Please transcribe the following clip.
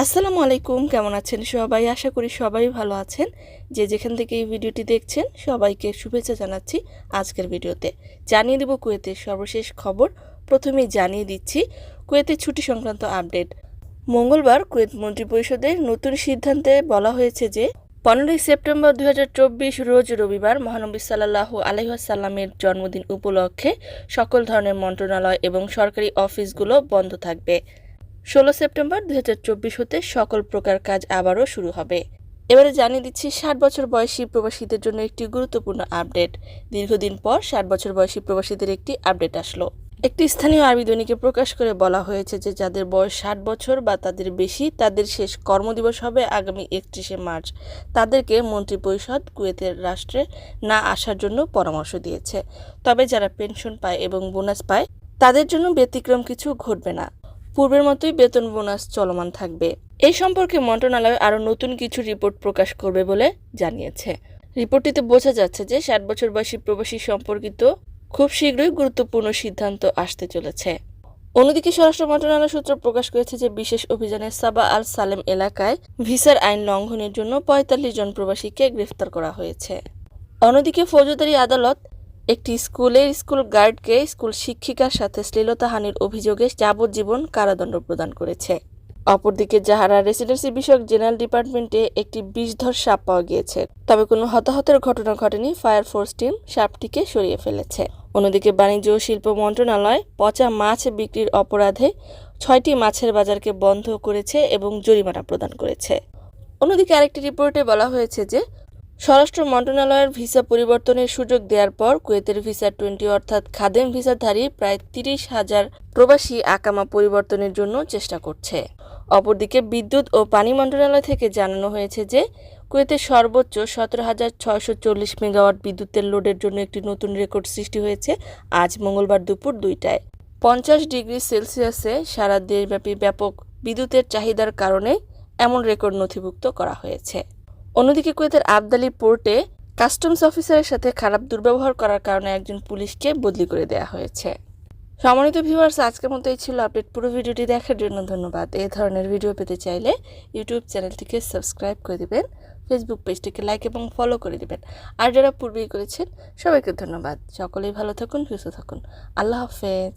আসসালামু আলাইকুম, কেমন আছেন সবাই? আশা করি সবাই ভালো আছেন। যে যেখান থেকে এই ভিডিওটি দেখছেন, সবাইকে শুভেচ্ছা জানাচ্ছি আজকের ভিডিওতে। জানিয়ে দেব কুয়েতের সর্বশেষ খবর। প্রথমেই জানিয়ে দিচ্ছি কুয়েতের ছুটি সংক্রান্ত আপডেট। মঙ্গলবার কুয়েত মন্ত্রিপরিষদের নতুন সিদ্ধান্তে বলা হয়েছে যে, পনেরোই সেপ্টেম্বর দুই হাজার চব্বিশ রোজ রবিবার মহানবী সাল্লাহ আলহাসাল্লামের জন্মদিন উপলক্ষে সকল ধরনের মন্ত্রণালয় এবং সরকারি অফিসগুলো বন্ধ থাকবে। ষোলো সেপ্টেম্বর দুই হাজার চব্বিশ হতে সকল প্রকার কাজ আবারও শুরু হবে। এবারে জানিয়ে দিচ্ছি, ষাট বছর বয়সী প্রবাসীদের জন্য একটি গুরুত্বপূর্ণ আপডেট। দীর্ঘদিন পর ষাট বছর বয়সী প্রবাসীদের একটি আপডেট আসলো। একটি স্থানীয় আরবি দৈনিকে প্রকাশ করে বলা হয়েছে যে, যাদের বয়স ষাট বছর বা তাদের বেশি, তাদের শেষ কর্মদিবস হবে আগামী একত্রিশে মার্চ। তাদেরকে মন্ত্রিপরিষদ, কুয়েতের রাষ্ট্রে না আসার জন্য পরামর্শ দিয়েছে। তবে যারা পেনশন পায় এবং বোনাস পায়, তাদের জন্য ব্যতিক্রম কিছু ঘটবে না। পূর্বের মতোই বেতন বোনাস চলমান থাকবে। এই সম্পর্কে মন্ত্রণালয় আরও নতুন কিছু রিপোর্ট প্রকাশ করবে বলে জানিয়েছে। রিপোর্টটিতে বোঝা যাচ্ছে যে ষাট বছর বয়সী প্রবাসী সম্পর্কিত খুব শীঘ্রই গুরুত্বপূর্ণ সিদ্ধান্ত আসতে চলেছে। অন্যদিকে স্বরাষ্ট্র মন্ত্রণালয় সূত্র প্রকাশ করেছে যে বিশেষ অভিযানে সাবা আল সালেম এলাকায় ভিসার আইন লঙ্ঘনের জন্য পঁয়তাল্লিশ জন প্রবাসীকে গ্রেফতার করা হয়েছে। অন্যদিকে ফৌজদারি আদালত একটি স্কুলের স্কুল গার্ডকে স্কুল শিক্ষিকার সাথে শ্লীলতাহানির অভিযোগে যাবজ্জীবন কারাদণ্ড প্রদান করেছে। অপরদিকে জাহারা রেসিডেন্সি বিষয়ক জেনারেল ডিপার্টমেন্টে একটি বিষধর সাপ পাওয়া গিয়েছে। তবে কোনো হতাহতের ঘটনা ঘটেনি, ফায়ার ফোর্স টিম সাপটিকে সরিয়ে ফেলেছে। অন্যদিকে বাণিজ্য ও শিল্প মন্ত্রণালয় পচা মাছ বিক্রির অপরাধে ছয়টি মাছের বাজারকে বন্ধ করেছে এবং জরিমানা প্রদান করেছে। অন্যদিকে আরেকটি রিপোর্টে বলা হয়েছে যে স্বরাষ্ট্র মন্ত্রণালয়ের ভিসা পরিবর্তনের সুযোগ দেওয়ার পর কুয়েতের ভিসা টোয়েন্টি অর্থাৎ খাদেম ভিসাধারী প্রায় তিরিশ হাজার প্রবাসী আকামা পরিবর্তনের জন্য চেষ্টা করছে। অপরদিকে বিদ্যুৎ ও পানি মন্ত্রণালয় থেকে জানানো হয়েছে যে কুয়েতের সর্বোচ্চ সতেরো হাজার ছয়শো চল্লিশ মেগাওয়াট বিদ্যুতের লোডের জন্য একটি নতুন রেকর্ড সৃষ্টি হয়েছে আজ মঙ্গলবার দুপুর দুইটায়। পঞ্চাশ ডিগ্রি সেলসিয়াসে সারা দেশব্যাপী ব্যাপক বিদ্যুতের চাহিদার কারণে এমন রেকর্ড নথিভুক্ত করা হয়েছে। অন্যদিকে কুয়েতের আবদালি পোর্টে কাস্টমস অফিসারের সাথে খারাপ দুর্ব্যবহার করার কারণে একজন পুলিশকে বদলি করে দেওয়া হয়েছে। সম্মানিত ভিউয়ার্স, আজকের মতো এই ছিল আপডেট পুরো ভিডিওটি দেখার জন্য ধন্যবাদ। এই ধরনের ভিডিও পেতে চাইলে ইউটিউব চ্যানেলটিকে সাবস্ক্রাইব করে দিবেন, ফেসবুক পেজটিকে লাইক এবং ফলো করে দিবেন। আর যারা পূর্বেই করেছেন, সবাইকে ধন্যবাদ। সকলেই ভালো থাকুন, সুস্থ থাকুন। আল্লাহ হাফেজ।